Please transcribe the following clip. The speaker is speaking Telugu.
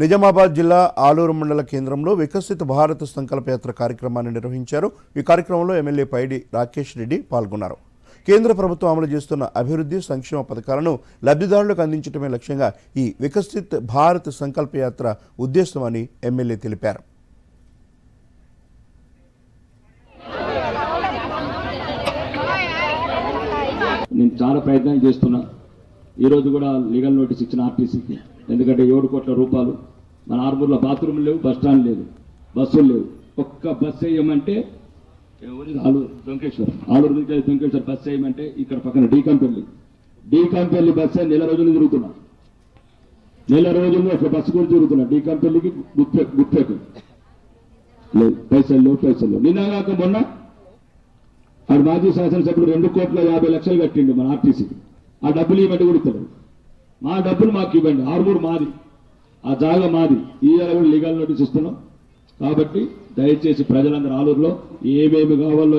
నిజామాబాద్ జిల్లా ఆలూరు మండల కేంద్రంలో వికసిత భారత్ సంకల్ప యాత్ర కార్యక్రమాన్ని నిర్వహించారు. ఈ కార్యక్రమంలో ఎమ్మెల్యే పైడి రాకేష్ రెడ్డి పాల్గొన్నారు. కేంద్ర ప్రభుత్వం అమలు చేస్తున్న అభివృద్ధి సంక్షేమ పథకాలను లబ్ధిదారులకు అందించడమే లక్ష్యంగా ఈ వికసిత్ భారత్ సంకల్ప యాత్ర ఉద్దేశమని ఎమ్మెల్యే తెలిపారు. నేను చాలా ప్రయత్నం చేస్తున్నా. ఈరోజు కూడా లీగల్ నోటీస్ ఇచ్చిన ఆర్టీసీకి ఎందుకంటే ఏడు కోట్ల రూపాయలు. మన ఆర్మూర్లో బాత్రూమ్ లేవు బస్ స్టాండ్ లేదు బస్సులు లేవు. ఒక్క బస్ వేయమంటే ఆలూరు దొంకేశ్వర్ ఆలూరు నుంచి దొంకేశ్వర్ బస్ వేయమంటే ఇక్కడ పక్కన డీకంపెల్లి. డీకంపెల్లి బస్సే నెల రోజులు తిరుగుతున్నా. నెల రోజులు అసలు బస్సు కూడా తిరుగుతున్నా. డీకంపెల్లికి గుప్పే గుప్పేకు. లేదు పైసలు లేవు పైసలు లేవు. నిన్న కాక మొన్న ఆడు మాజీ శాసనసభ్యుడు రెండు కోట్ల యాభై లక్షలు కట్టిండు మన ఆర్టీసీకి ఆ డబ్బులు ఇవ్వండి కూడా మా డబ్బులు మాకు ఇవ్వండి. ఆర్మూర్ మాది. ఆ జాగా మాది. ఈ కూడా లీగల్ నోటీస్ ఇస్తున్నాం. కాబట్టి దయచేసి ప్రజలందరూ ఆలూరులో ఏమేమి కావాలో